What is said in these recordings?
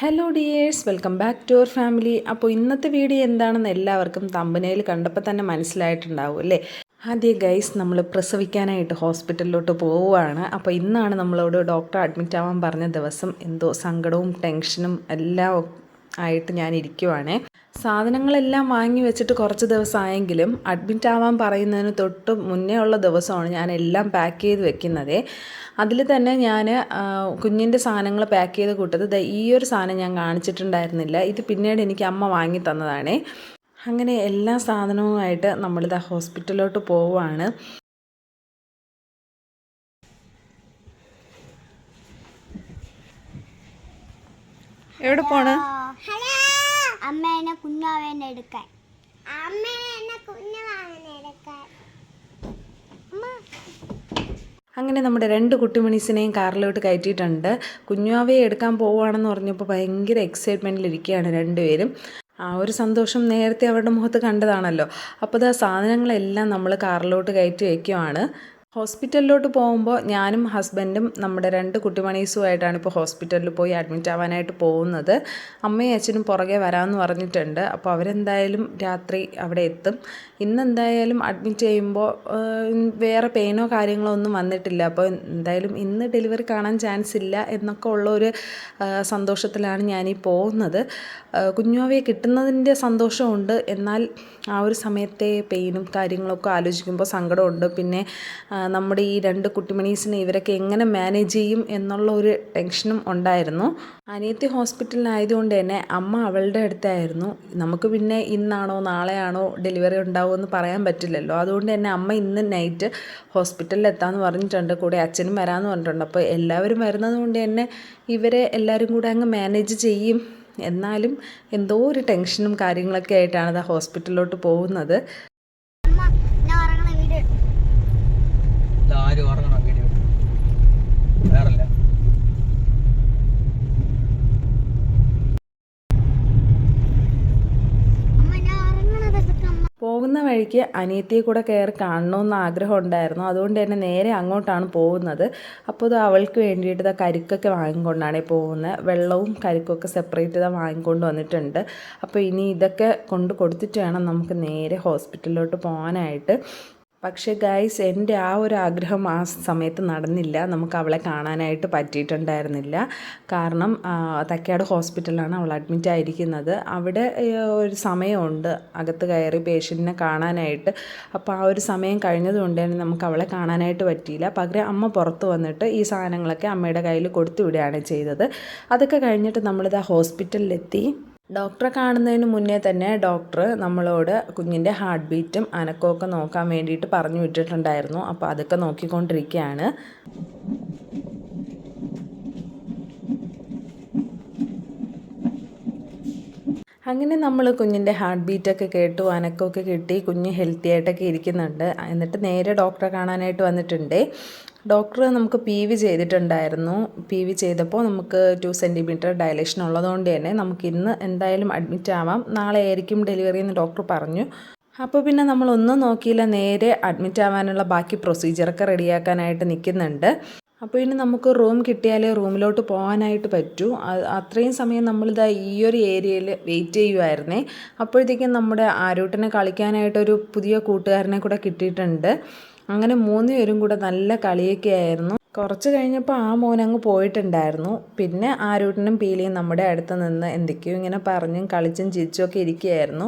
Hello dears welcome back to our family അപ്പോൾ ഇന്നത്തെ video എന്താണെന്ന് എല്ലാവർക്കും തമ്പനയിൽ കണ്ടപ്പോൾ തന്നെ മനസ്സിലായിട്ടുണ്ടാവും അല്ലേ? ആദ്യം ഗൈസ് നമ്മൾ പ്രസവിക്കാനായിട്ട് ഹോസ്പിറ്റലിലോട്ട് പോവുകയാണ് അപ്പോൾ ഇന്നാണ് നമ്മളോട് ഡോക്ടർ അഡ്മിറ്റ് ആവാൻ പറഞ്ഞ ദിവസം എന്തോ സങ്കടവും ടെൻഷനും എല്ലാം ആയിട്ട് ഞാൻ ഇരിക്കുവാണേ. സാധനങ്ങളെല്ലാം വാങ്ങി വെച്ചിട്ട് കുറച്ച് ദിവസമായെങ്കിലും അഡ്മിറ്റ് ആവാൻ പറയുന്നതിന് തൊട്ട് മുന്നേ ഉള്ള ദിവസമാണ് ഞാൻ എല്ലാം പാക്ക് ചെയ്ത് വെക്കുന്നത്. അതിൽ തന്നെ ഞാൻ കുഞ്ഞിന്റെ സാധനങ്ങൾ പാക്ക് ചെയ്ത് കൂട്ടത്. ഈ ഒരു സാധനം ഞാൻ കാണിച്ചിട്ടുണ്ടായിരുന്നില്ല. ഇത് പിന്നീട് എനിക്ക് അമ്മ വാങ്ങി തന്നതാണ്. അങ്ങനെ എല്ലാ സാധനവുമായിട്ട് നമ്മളിത് ഹോസ്പിറ്റലിലോട്ട് പോവുകയാണ്. എവിടെ പോണ്? അമ്മേനെ കുഞ്ഞാവേനെ എടുക്കാൻ. അമ്മേനെ കുഞ്ഞാവേനെ എടുക്കാൻ. അങ്ങനെ നമ്മുടെ രണ്ട് കുട്ടിമണീസിനെയും കാറിലോട്ട് കയറ്റിയിട്ടുണ്ട്. കുഞ്ഞുവാവയെ എടുക്കാൻ പോവുകയാണെന്ന് പറഞ്ഞപ്പോൾ ഭയങ്കര എക്സൈറ്റ്മെന്റിലിരിക്കുകയാണ് രണ്ടുപേരും. ആ ഒരു സന്തോഷം നേരത്തെ അവരുടെ മുഖത്ത് കണ്ടതാണല്ലോ. അപ്പോൾ ആ സാധനങ്ങളെല്ലാം നമ്മൾ കാറിലോട്ട് കയറ്റി വയ്ക്കുവാണ്. ഹോസ്പിറ്റലിലോട്ട് പോകുമ്പോൾ ഞാനും ഹസ്ബൻഡും നമ്മുടെ രണ്ട് കുട്ടിമണീസുമായിട്ടാണ് ഇപ്പോൾ ഹോസ്പിറ്റലിൽ പോയി അഡ്മിറ്റ് ആവാനായിട്ട് പോകുന്നത്. അമ്മയും അച്ഛനും പുറകെ വരാമെന്ന് പറഞ്ഞിട്ടുണ്ട്. അപ്പോൾ അവരെന്തായാലും രാത്രി അവിടെ എത്തും. ഇന്നെന്തായാലും അഡ്മിറ്റ് ചെയ്യുമ്പോൾ വേറെ പെയിനോ കാര്യങ്ങളോ ഒന്നും വന്നിട്ടില്ല. അപ്പോൾ എന്തായാലും ഇന്ന് ഡെലിവറി കാണാൻ ചാൻസ് ഇല്ല എന്നൊക്കെ ഉള്ള ഒരു സന്തോഷത്തിലാണ് ഞാനീ പോകുന്നത്. കുഞ്ഞുവയെ കിട്ടുന്നതിന്റെ സന്തോഷമുണ്ട്. എന്നാൽ ആ ഒരു സമയത്തെ പെയിനും കാര്യങ്ങളൊക്കെ ആലോചിക്കുമ്പോൾ സങ്കടമുണ്ട്. പിന്നെ നമ്മുടെ ഈ രണ്ട് കുട്ടിമണീസിനെ ഇവരൊക്കെ എങ്ങനെ മാനേജ് ചെയ്യും എന്നുള്ള ഒരു ടെൻഷനും ഉണ്ടായിരുന്നു. അനിയത്തി ഹോസ്പിറ്റലിലായതുകൊണ്ട് തന്നെ അമ്മ അവളുടെ അടുത്തായിരുന്നു. നമുക്ക് പിന്നെ ഇന്നാണോ നാളെയാണോ ഡെലിവറി ഉണ്ടാവുമോ എന്ന് പറയാൻ പറ്റില്ലല്ലോ. അതുകൊണ്ട് തന്നെ അമ്മ ഇന്ന് നൈറ്റ് ഹോസ്പിറ്റലിൽ എത്താമെന്ന് പറഞ്ഞിട്ടുണ്ട്. കൂടെ അച്ഛനും വരാമെന്ന് പറഞ്ഞിട്ടുണ്ട്. അപ്പോൾ എല്ലാവരും വരുന്നത് കൊണ്ട് തന്നെ ഇവരെ എല്ലാവരും കൂടെ അങ്ങ് മാനേജ് ചെയ്യും. എന്നാലും എന്തോ ഒരു ടെൻഷനും കാര്യങ്ങളൊക്കെ ആയിട്ടാണ് അത് ഹോസ്പിറ്റലിലോട്ട് പോകുന്നത് അമ്മ ഞാൻ ഉറങ്ങണ വീഡിയോ ആരും ഉറങ്ങണം വീഡിയോ വേറല്ല. പോകുന്ന വഴിക്ക് അനിയത്തിയെ കൂടെ കയറി കാണണമെന്ന് ആഗ്രഹം ഉണ്ടായിരുന്നു അതുകൊണ്ട് തന്നെ നേരെ അങ്ങോട്ടാണ് പോകുന്നത്. അപ്പോൾ ഇത് അവൾക്ക് വേണ്ടിയിട്ട് ഇതാ കരിക്കൊക്കെ വാങ്ങിക്കൊണ്ടാണ് പോകുന്നത്. വെള്ളവും കരിക്കൊക്കെ സെപ്പറേറ്റ് ഇതാ വാങ്ങിക്കൊണ്ട് വന്നിട്ടുണ്ട്. അപ്പോൾ ഇനി ഇതൊക്കെ കൊണ്ട് കൊടുത്തിട്ട് വേണം നമുക്ക് നേരെ ഹോസ്പിറ്റലിലോട്ട് പോകാനായിട്ട്. പക്ഷേ ഗൈസ് എന്റെ ആ ഒരു ആഗ്രഹം ആ സമയത്ത് നടന്നില്ല. നമുക്ക് അവളെ കാണാനായിട്ട് പറ്റിയിട്ടുണ്ടായിരുന്നില്ല. കാരണം തക്കാട് ഹോസ്പിറ്റലാണ് അവൾ അഡ്മിറ്റ് ആയിരിക്കുന്നത്. അവിടെ ഒരു സമയമുണ്ട്. അകത്ത് കയറി പേഷ്യന്റിനെ കാണാനായിട്ട്. അപ്പോൾ ആ ഒരു സമയം കഴിഞ്ഞതുകൊണ്ട് തന്നെ നമുക്ക് അവളെ കാണാനായിട്ട് പറ്റിയില്ല. പകരം അമ്മ പുറത്ത് വന്നിട്ട് ഈ സാധനങ്ങളൊക്കെ അമ്മയുടെ കയ്യിൽ കൊടുത്തു വിടുകയാണ് ചെയ്തത്. അതൊക്കെ കഴിഞ്ഞിട്ട് നമ്മളിത് ആ ഹോസ്പിറ്റലിലെത്തി. ഡോക്ടറെ കാണുന്നതിന് മുന്നേ തന്നെ ഡോക്ടർ നമ്മളോട് കുഞ്ഞിന്റെ ഹാർട്ട് ബീറ്റും അനക്കമൊക്കെ നോക്കാൻ വേണ്ടിയിട്ട് പറഞ്ഞു വിട്ടിട്ടുണ്ടായിരുന്നു. അപ്പോൾ അതൊക്കെ നോക്കിക്കൊണ്ടിരിക്കുകയാണ്. അങ്ങനെ നമ്മൾ കുഞ്ഞിന്റെ ഹാർട്ട് ബീറ്റൊക്കെ കേട്ടു അനക്കമൊക്കെ കിട്ടി കുഞ്ഞ് ഹെൽത്തി ആയിട്ടൊക്കെ ഇരിക്കുന്നുണ്ട്. എന്നിട്ട് നേരെ ഡോക്ടറെ കാണാനായിട്ട് വന്നിട്ടുണ്ട്. ഡോക്ടർ നമുക്ക് പി വി ചെയ്തിട്ടുണ്ടായിരുന്നു. പി വി ചെയ്തപ്പോൾ നമുക്ക് ടു സെന്റിമീറ്റർ ഡയലേഷൻ ഉള്ളതുകൊണ്ട് തന്നെ നമുക്ക് ഇന്ന് എന്തായാലും അഡ്മിറ്റ് ആവാം. നാളെ ആയിരിക്കും ഡെലിവറി എന്ന് ഡോക്ടർ പറഞ്ഞു. അപ്പോൾ പിന്നെ നമ്മളൊന്നും നോക്കിയില്ല നേരെ അഡ്മിറ്റ് ആവാനുള്ള ബാക്കി പ്രൊസീജിയറൊക്കെ റെഡിയാക്കാനായിട്ട് നിൽക്കുന്നുണ്ട്. അപ്പോൾ ഇനി നമുക്ക് റൂം കിട്ടിയാലേ റൂമിലോട്ട് പോകാനായിട്ട് പറ്റൂ. അത്രയും സമയം നമ്മളിതാ ഈ ഒരു ഏരിയയിൽ വെയിറ്റ് ചെയ്യുമായിരുന്നേ അപ്പോഴത്തേക്കും നമ്മുടെ ആരൂട്ടിനെ കളിക്കാനായിട്ടൊരു പുതിയ കൂട്ടുകാരനെ കൂടെ കിട്ടിയിട്ടുണ്ട്. അങ്ങനെ മൂന്ന് പേരും കൂടെ നല്ല കളിയൊക്കെ ആയിരുന്നു കുറച്ച് കഴിഞ്ഞപ്പോൾ ആ മോൻ അങ്ങ് പോയിട്ടുണ്ടായിരുന്നു. പിന്നെ ആരൂട്ടിനും പീലിയും നമ്മുടെ അടുത്ത് നിന്ന് എന്തൊക്കെയോ ഇങ്ങനെ പറഞ്ഞും കളിച്ചും ചിരിച്ചും ഒക്കെ ഇരിക്കുകയായിരുന്നു.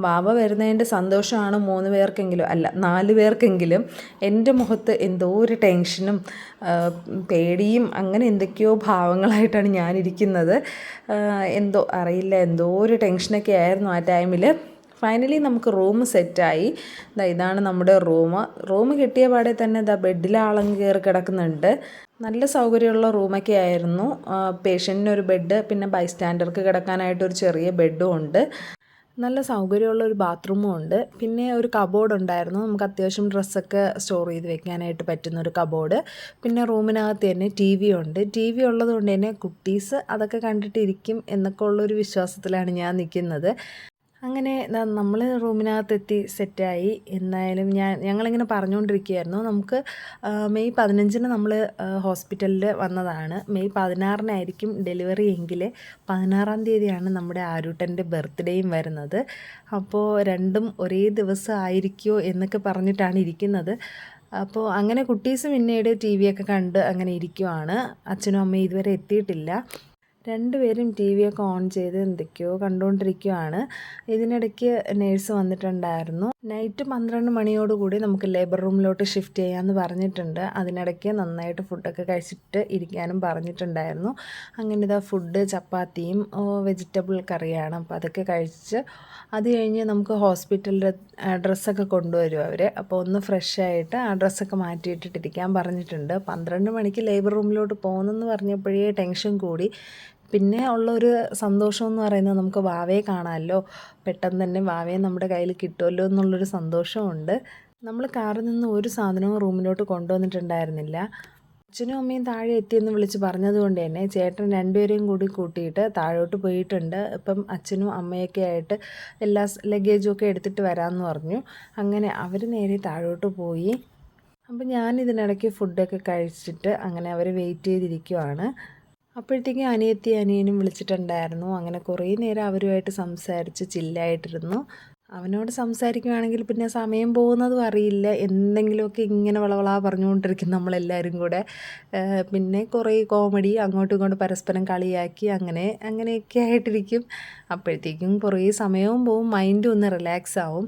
വാവ വരുന്നതിന്റെ സന്തോഷമാണ് മൂന്ന് പേർക്കെങ്കിലും അല്ല നാല് പേർക്കെങ്കിലും. എന്റെ മുഖത്ത് എന്തോ ഒരു ടെൻഷനും പേടിയും അങ്ങനെ എന്തൊക്കെയോ ഭാവങ്ങളായിട്ടാണ് ഞാനിരിക്കുന്നത്. എന്തോ അറിയില്ല എന്തോ ഒരു ടെൻഷനൊക്കെ ആയിരുന്നു ആ ടൈമിൽ ഫൈനലി നമുക്ക് റൂം സെറ്റായി ഇതാ ഇതാണ് നമ്മുടെ റൂം റൂം കിട്ടിയ പാടെ തന്നെ ഇതാ ബെഡിൽ ആളങ്ങ് കയറി കിടക്കുന്നുണ്ട്. നല്ല സൗകര്യമുള്ള റൂമൊക്കെ ആയിരുന്നു. പേഷ്യന്റിന് ഒരു ബെഡ് പിന്നെ ബൈസ്റ്റാൻഡർക്ക് കിടക്കാനായിട്ട് ഒരു ചെറിയ ബെഡും ഉണ്ട്. നല്ല സൗകര്യമുള്ള ഒരു ബാത്റൂമും ഉണ്ട്. പിന്നെ ഒരു കബോർഡ് ഉണ്ടായിരുന്നു. നമുക്ക് അത്യാവശ്യം ഡ്രസ്സൊക്കെ സ്റ്റോർ ചെയ്ത് വെക്കാനായിട്ട് പറ്റുന്ന ഒരു കബോർഡ് പിന്നെ റൂമിനകത്ത് തന്നെ ടി വി ഉണ്ട്. ടി വി ഉള്ളതുകൊണ്ട് തന്നെ കുട്ടീസ് അതൊക്കെ കണ്ടിട്ടിരിക്കും എന്നൊക്കെ ഉള്ളൊരു വിശ്വാസത്തിലാണ് ഞാൻ നിൽക്കുന്നത്. അങ്ങനെ നമ്മൾ റൂമിനകത്തെത്തി സെറ്റായി. എന്തായാലും ഞാൻ ഞങ്ങളിങ്ങനെ പറഞ്ഞുകൊണ്ടിരിക്കുകയായിരുന്നു നമുക്ക് മെയ് പതിനഞ്ചിന് നമ്മൾ ഹോസ്പിറ്റലിൽ വന്നതാണ്. മെയ് പതിനാറിനായിരിക്കും ഡെലിവറി എങ്കിൽ പതിനാറാം തീയതിയാണ് നമ്മുടെ ആരൂട്ടന്റെ ബർത്ത്ഡേയും വരുന്നത്. അപ്പോൾ രണ്ടും ഒരേ ദിവസം ആയിരിക്കുമോ എന്നൊക്കെ പറഞ്ഞിട്ടാണ് ഇരിക്കുന്നത്. അപ്പോൾ അങ്ങനെ കുട്ടീസ് പിന്നീട് ടി വിയൊക്കെ കണ്ട് അങ്ങനെ ഇരിക്കുവാണ്. അച്ഛനും അമ്മയും ഇതുവരെ എത്തിയിട്ടില്ല. രണ്ടുപേരും ടി വിയൊക്കെ ഓൺ ചെയ്ത് എന്തൊക്കെയോ കണ്ടുകൊണ്ടിരിക്കുകയാണ് ഇതിനിടയ്ക്ക് നേഴ്സ് വന്നിട്ടുണ്ടായിരുന്നു. നൈറ്റ് പന്ത്രണ്ട് മണിയോടുകൂടി നമുക്ക് ലേബർ റൂമിലോട്ട് ഷിഫ്റ്റ് ചെയ്യാമെന്ന് പറഞ്ഞിട്ടുണ്ട്. അതിനിടയ്ക്ക് നന്നായിട്ട് ഫുഡൊക്കെ കഴിച്ചിട്ട് ഇരിക്കാനും പറഞ്ഞിട്ടുണ്ടായിരുന്നു. അങ്ങനെ ഇതാ ഫുഡ് ചപ്പാത്തിയും വെജിറ്റബിൾ കറിയാണ്. അപ്പോൾ അതൊക്കെ കഴിച്ച് അത് കഴിഞ്ഞ് നമുക്ക് ഹോസ്പിറ്റലിലെ ഡ്രസ്സൊക്കെ കൊണ്ടുവരും അവർ അപ്പോൾ ഒന്ന് ഫ്രഷ് ആയിട്ട് ആ ഡ്രസ്സൊക്കെ മാറ്റിയിട്ടിട്ടിരിക്കാൻ പറഞ്ഞിട്ടുണ്ട്. പന്ത്രണ്ട് മണിക്ക് ലേബർ റൂമിലോട്ട് പോകുന്നെന്ന് പറഞ്ഞപ്പോഴേ ടെൻഷൻ കൂടി. പിന്നെ ഉള്ളൊരു സന്തോഷം എന്ന് പറയുന്നത് നമുക്ക് വാവയെ കാണാമല്ലോ. പെട്ടെന്ന് തന്നെ വാവയെ നമ്മുടെ കയ്യിൽ കിട്ടുമല്ലോ എന്നുള്ളൊരു സന്തോഷമുണ്ട്. നമ്മൾ കാറിൽ നിന്ന് ഒരു സാധനവും റൂമിലോട്ട് കൊണ്ടുവന്നിട്ടുണ്ടായിരുന്നില്ല. അച്ഛനും അമ്മയും താഴെ എത്തിയെന്ന് വിളിച്ച് പറഞ്ഞതുകൊണ്ട് തന്നെ ചേട്ടൻ രണ്ടുപേരെയും കൂടി കൂട്ടിയിട്ട് താഴോട്ട് പോയിട്ടുണ്ട്. ഇപ്പം അച്ഛനും അമ്മയൊക്കെ ആയിട്ട് എല്ലാ ലഗേജും ഒക്കെ എടുത്തിട്ട് വരാമെന്ന് പറഞ്ഞു. അങ്ങനെ അവർ നേരെ താഴോട്ട് പോയി. അപ്പം ഞാൻ ഇതിനിടയ്ക്ക് ഫുഡൊക്കെ കഴിച്ചിട്ട് അങ്ങനെ അവർ വെയിറ്റ് ചെയ്തിരിക്കുവാണ്. അപ്പോഴത്തേക്കും അനിയത്തി അനിയനും വിളിച്ചിട്ടുണ്ടായിരുന്നു. അങ്ങനെ കുറേ നേരം അവരുമായിട്ട് സംസാരിച്ച് ചില്ലായിട്ടിരുന്നു. അവനോട് സംസാരിക്കുകയാണെങ്കിൽ പിന്നെ സമയം പോകുന്നതും അറിയില്ല. എന്തെങ്കിലുമൊക്കെ ഇങ്ങനെ വളവളാ പറഞ്ഞുകൊണ്ടിരിക്കും നമ്മളെല്ലാവരും കൂടെ. പിന്നെ കുറേ കോമഡി അങ്ങോട്ടും ഇങ്ങോട്ടും പരസ്പരം കളിയാക്കി അങ്ങനെ അങ്ങനെയൊക്കെ ആയിട്ടിരിക്കും. അപ്പോഴത്തേക്കും കുറേ സമയവും പോവും. മൈൻഡും ഒന്ന് റിലാക്സ് ആവും.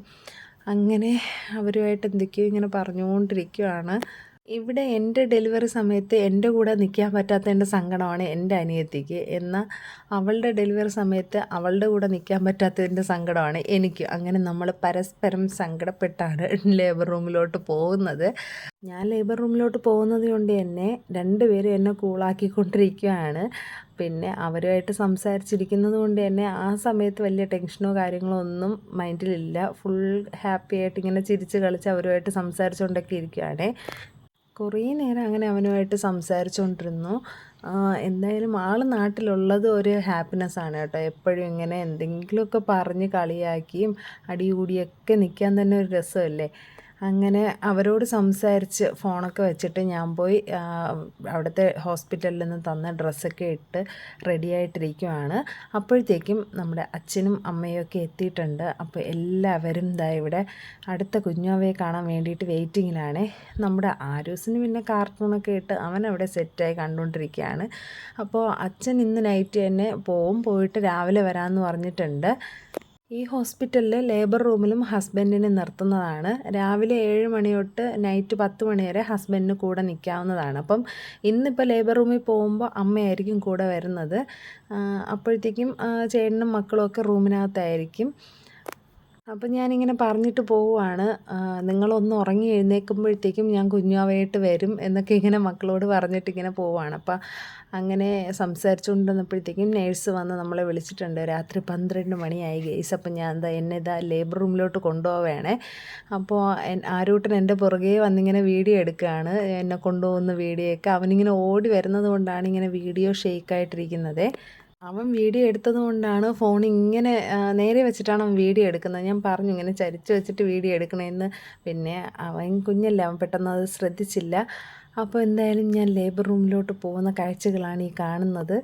അങ്ങനെ അവരുമായിട്ട് എന്തൊക്കെയോ ഇങ്ങനെ പറഞ്ഞുകൊണ്ടിരിക്കുവാണ്. ഇവിടെ എന്റെ ഡെലിവറി സമയത്ത് എന്റെ കൂടെ നിൽക്കാൻ പറ്റാത്തതിന്റെ സങ്കടമാണ് എന്റെ അനിയത്തിക്ക്. എന്നാൽ അവളുടെ ഡെലിവറി സമയത്ത് അവളുടെ കൂടെ നിൽക്കാൻ പറ്റാത്തതിന്റെ സങ്കടമാണ് എനിക്ക്. അങ്ങനെ നമ്മൾ പരസ്പരം സങ്കടപ്പെട്ടാണ് ലേബർ റൂമിലോട്ട് പോകുന്നത്. ഞാൻ ലേബർ റൂമിലോട്ട് പോകുന്നത് കൊണ്ട് തന്നെ രണ്ടുപേരും എന്നെ കൂളാക്കിക്കൊണ്ടിരിക്കുകയാണ് പിന്നെ അവരുമായിട്ട് സംസാരിച്ചിരിക്കുന്നത് കൊണ്ട് തന്നെ ആ സമയത്ത് വലിയ ടെൻഷനോ കാര്യങ്ങളോ ഒന്നും മൈൻഡിലില്ല ഫുൾ ഹാപ്പി ആയിട്ട് ഇങ്ങനെ ചിരിച്ച് കളിച്ച് അവരുമായിട്ട് സംസാരിച്ചുകൊണ്ടൊക്കെ ഇരിക്കുകയാണ്. കുറേ നേരം അങ്ങനെ അവനുമായിട്ട് സംസാരിച്ചുകൊണ്ടിരുന്നു എന്തായാലും ആൾ നാട്ടിലുള്ളത് ഒരു ഹാപ്പിനെസ് ആണ് കേട്ടോ. എപ്പോഴും ഇങ്ങനെ എന്തെങ്കിലുമൊക്കെ പറഞ്ഞ് കളിയാക്കിയും അടികൂടിയൊക്കെ നിൽക്കാൻ തന്നെ ഒരു രസമല്ലേ? അങ്ങനെ അവരോട് സംസാരിച്ച് ഫോണൊക്കെ വെച്ചിട്ട് ഞാൻ പോയി അവിടുത്തെ ഹോസ്പിറ്റലിൽ നിന്ന് തന്ന ഡ്രസ്സൊക്കെ ഇട്ട് റെഡി ആയിട്ടിരിക്കുവാണ് അപ്പോഴത്തേക്കും നമ്മുടെ അച്ഛനും അമ്മയും ഒക്കെ എത്തിയിട്ടുണ്ട്. അപ്പോൾ എല്ലാവരും ഇതാ ഇവിടെ അടുത്ത കുഞ്ഞാവയെ കാണാൻ വേണ്ടിയിട്ട് വെയിറ്റിങ്ങിലാണ്. നമ്മുടെ ആരൂസിന് പിന്നെ കാർട്ടൂണൊക്കെ ഇട്ട് അവൻ അവിടെ സെറ്റായി കണ്ടുകൊണ്ടിരിക്കുകയാണ്. അപ്പോൾ അച്ഛൻ ഇന്ന് നൈറ്റ് തന്നെ പോവും പോയിട്ട് രാവിലെ വരാമെന്ന് പറഞ്ഞിട്ടുണ്ട്. ഈ ഹോസ്പിറ്റലിൽ ലേബർ റൂമിലും ഹസ്ബൻഡിനെ നിർത്തുന്നതാണ്. രാവിലെ ഏഴ് മണി തൊട്ട് നൈറ്റ് പത്ത് മണി വരെ ഹസ്ബൻഡിന് കൂടെ നിൽക്കാവുന്നതാണ്. അപ്പം ഇന്നിപ്പോൾ ലേബർ റൂമിൽ പോകുമ്പോൾ അമ്മയായിരിക്കും കൂടെ വരുന്നത്. അപ്പോഴത്തേക്കും ചേട്ടനും മക്കളും ഒക്കെ റൂമിനകത്തായിരിക്കും. അപ്പം ഞാനിങ്ങനെ പറഞ്ഞിട്ട് പോവുകയാണ് നിങ്ങളൊന്ന് ഉറങ്ങി എഴുന്നേൽക്കുമ്പോഴത്തേക്കും ഞാൻ കുഞ്ഞാവായിട്ട് വരും എന്നൊക്കെ ഇങ്ങനെ മക്കളോട് പറഞ്ഞിട്ട് ഇങ്ങനെ പോവുകയാണ് അപ്പം അങ്ങനെ സംസാരിച്ചുകൊണ്ടിരുന്നപ്പോഴത്തേക്കും നേഴ്സ് വന്ന് നമ്മളെ വിളിച്ചിട്ടുണ്ട്. രാത്രി പന്ത്രണ്ട് മണിയായി ഗെയ്സ് അപ്പം ഞാൻ എന്താ എന്നെ ഇതാ ലേബർ റൂമിലോട്ട് കൊണ്ടുപോവേണേ. അപ്പോൾ ആരൂട്ടൻ എന്റെ പുറകെ വന്നിങ്ങനെ വീഡിയോ എടുക്കുകയാണ് എന്നെ കൊണ്ടുപോകുന്ന വീഡിയോ ഒക്കെ അവനിങ്ങനെ ഓടി വരുന്നത് കൊണ്ടാണ് ഇങ്ങനെ വീഡിയോ ഷെയ്ക്കായിട്ടിരിക്കുന്നത്. അവൻ വീഡിയോ എടുത്തത് കൊണ്ടാണ് ഫോൺ ഇങ്ങനെ നേരെ വെച്ചിട്ടാണ് അവൻ വീഡിയോ എടുക്കുന്നത്. ഞാൻ പറഞ്ഞു ഇങ്ങനെ ചരിച്ച് വെച്ചിട്ട് വീഡിയോ എടുക്കണമെന്ന് പിന്നെ അവൻ കുഞ്ഞല്ലേ അവൻ പെട്ടെന്ന് അത് ശ്രദ്ധിച്ചില്ല. അപ്പോൾ എന്തായാലും ഞാൻ ലേബർ റൂമിലോട്ട് പോകുന്ന കാഴ്ചകളാണ് ഈ കാണുന്നത്.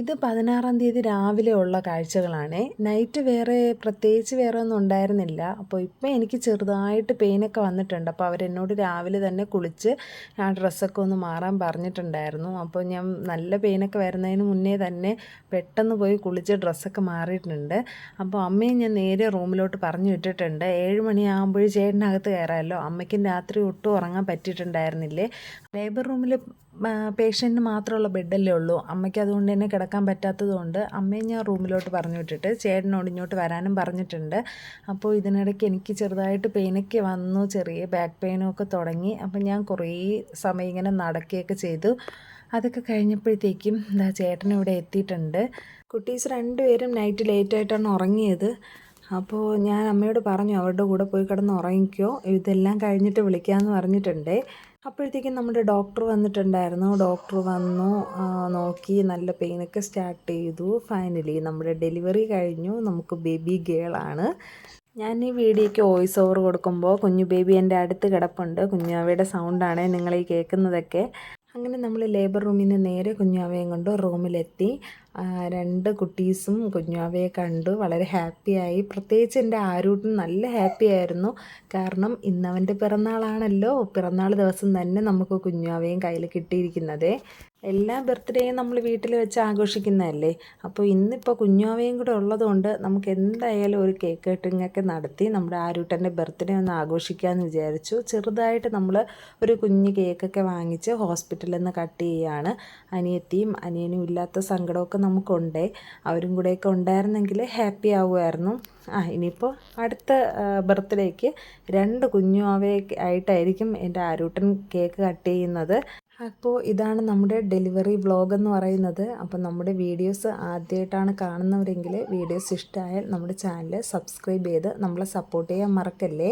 ഇത് പതിനാറാം തീയതി രാവിലെ ഉള്ള കാഴ്ചകളാണ്. നൈറ്റ് വേറെ പ്രത്യേകിച്ച് വേറെ ഒന്നും ഉണ്ടായിരുന്നില്ല. അപ്പോൾ ഇപ്പം എനിക്ക് ചെറുതായിട്ട് പെയിനൊക്കെ വന്നിട്ടുണ്ട്. അപ്പോൾ അവരെന്നോട് രാവിലെ തന്നെ കുളിച്ച് ആ ഡ്രസ്സൊക്കെ ഒന്ന് മാറാൻ പറഞ്ഞിട്ടുണ്ടായിരുന്നു. അപ്പോൾ ഞാൻ നല്ല പെയിനൊക്കെ വരുന്നതിന് മുന്നേ തന്നെ പെട്ടെന്ന് പോയി കുളിച്ച് ഡ്രസ്സൊക്കെ മാറിയിട്ടുണ്ട്. അപ്പോൾ അമ്മയെ ഞാൻ നേരെ റൂമിലോട്ട് പറഞ്ഞു വിട്ടിട്ടുണ്ട്. ഏഴ് മണിയാകുമ്പോഴും ചേട്ടനകത്ത് കയറാമല്ലോ. അമ്മയ്ക്കും രാത്രി ഒട്ടും ഉറങ്ങാൻ പറ്റിയിട്ടുണ്ടായിരുന്നില്ലേ. ലേബർ റൂമിൽ പേഷ്യന്റിന് മാത്രമുള്ള ബെഡല്ലേ ഉള്ളൂ. അമ്മയ്ക്ക് അതുകൊണ്ട് തന്നെ പറ്റാത്തത് കൊണ്ട് അമ്മയെ ഞാൻ റൂമിലോട്ട് പറഞ്ഞു വിട്ടിട്ട് ചേട്ടനോട് ഇങ്ങോട്ട് വരാനും പറഞ്ഞിട്ടുണ്ട്. അപ്പോൾ ഇതിനിടയ്ക്ക് എനിക്ക് ചെറുതായിട്ട് പെയിനൊക്കെ വന്നു ചെറിയ ബാക്ക് പെയിനും ഒക്കെ തുടങ്ങി. അപ്പോൾ ഞാൻ കുറേ സമയം ഇങ്ങനെ നടക്കുകയൊക്കെ ചെയ്തു. അതൊക്കെ കഴിഞ്ഞപ്പോഴത്തേക്കും എന്താ ചേട്ടൻ ഇവിടെ എത്തിയിട്ടുണ്ട്. കുട്ടീസ് രണ്ടുപേരും നൈറ്റ് ലേറ്റായിട്ടാണ് ഉറങ്ങിയത്. അപ്പോൾ ഞാൻ അമ്മയോട് പറഞ്ഞു അവരുടെ കൂടെ പോയി കിടന്ന് ഉറങ്ങിക്കോ. ഇതെല്ലാം കഴിഞ്ഞിട്ട് വിളിക്കാമെന്ന് പറഞ്ഞിട്ടുണ്ട്. അപ്പോഴത്തേക്കും നമ്മുടെ ഡോക്ടർ വന്നിട്ടുണ്ടായിരുന്നു. ഡോക്ടർ വന്നു നോക്കി നല്ല പെയിനൊക്കെ സ്റ്റാർട്ട് ചെയ്തു. ഫൈനലി നമ്മുടെ ഡെലിവറി കഴിഞ്ഞു. നമുക്ക് ബേബി ഗേളാണ് ഞാൻ ഈ വീഡിയോയ്ക്ക് വോയിസ് ഓവർ കൊടുക്കുമ്പോൾ കുഞ്ഞു ബേബി എന്റെ അടുത്ത് കിടപ്പുണ്ട്. കുഞ്ഞാവയുടെ സൗണ്ടാണ് നിങ്ങൾ ഈ കേൾക്കുന്നതൊക്കെ. അങ്ങനെ നമ്മൾ ലേബർ റൂമിൽ നിന്ന് നേരെ കുഞ്ഞാവയും കൊണ്ട് റൂമിലെത്തി രണ്ട് കുട്ടീസും കുഞ്ഞാവയെ കണ്ടു. വളരെ ഹാപ്പിയായി പ്രത്യേകിച്ച് എന്റെ ആരൂട്ടൻ നല്ല ഹാപ്പി ആയിരുന്നു. കാരണം ഇന്നവന്റെ പിറന്നാളാണല്ലോ. പിറന്നാൾ ദിവസം തന്നെ നമുക്ക് കുഞ്ഞാവയും കയ്യിൽ കിട്ടിയിരിക്കുന്നത്. എല്ലാ ബർത്ത്ഡേയും നമ്മൾ വീട്ടിൽ വെച്ച് ആഘോഷിക്കുന്നതല്ലേ? അപ്പോൾ ഇന്നിപ്പോൾ കുഞ്ഞാവയും കൂടെ ഉള്ളതുകൊണ്ട് നമുക്ക് എന്തായാലും ഒരു കേക്ക് കട്ടിംഗ് ഒക്കെ നടത്തി നമ്മുടെ ആരൂട്ടന്റെ ബർത്ത്ഡേ ഒന്ന് ആഘോഷിക്കാമെന്ന് വിചാരിച്ചു. ചെറുതായിട്ട് നമ്മൾ ഒരു കുഞ്ഞ് കേക്കൊക്കെ വാങ്ങിച്ച് ഹോസ്പിറ്റലിൽ നിന്ന് കട്ട് ചെയ്യുകയാണ്. അനിയത്തിയും അനിയനും ഇല്ലാത്ത സങ്കടമൊക്കെ നമുക്കുണ്ടേ. അവരും കൂടെയൊക്കെ ഉണ്ടായിരുന്നെങ്കിൽ ഹാപ്പി ആവുമായിരുന്നു. ആ ഇനിയിപ്പോൾ അടുത്ത ബർത്ത്ഡേക്ക് രണ്ട് കുഞ്ഞു അവയെ ആയിട്ടായിരിക്കും എന്റെ ആരൂട്ടൻ കേക്ക് കട്ട് ചെയ്യുന്നത്. അപ്പോൾ ഇതാണ് നമ്മുടെ ഡെലിവറി വ്ളോഗ് എന്ന് പറയുന്നത്. അപ്പോൾ നമ്മുടെ വീഡിയോസ് ആദ്യമായിട്ടാണ് കാണുന്നവരെങ്കിൽ വീഡിയോസ് ഇഷ്ടമായാൽ നമ്മുടെ ചാനൽ സബ്സ്ക്രൈബ് ചെയ്ത് നമ്മളെ സപ്പോർട്ട് ചെയ്യാൻ മറക്കല്ലേ?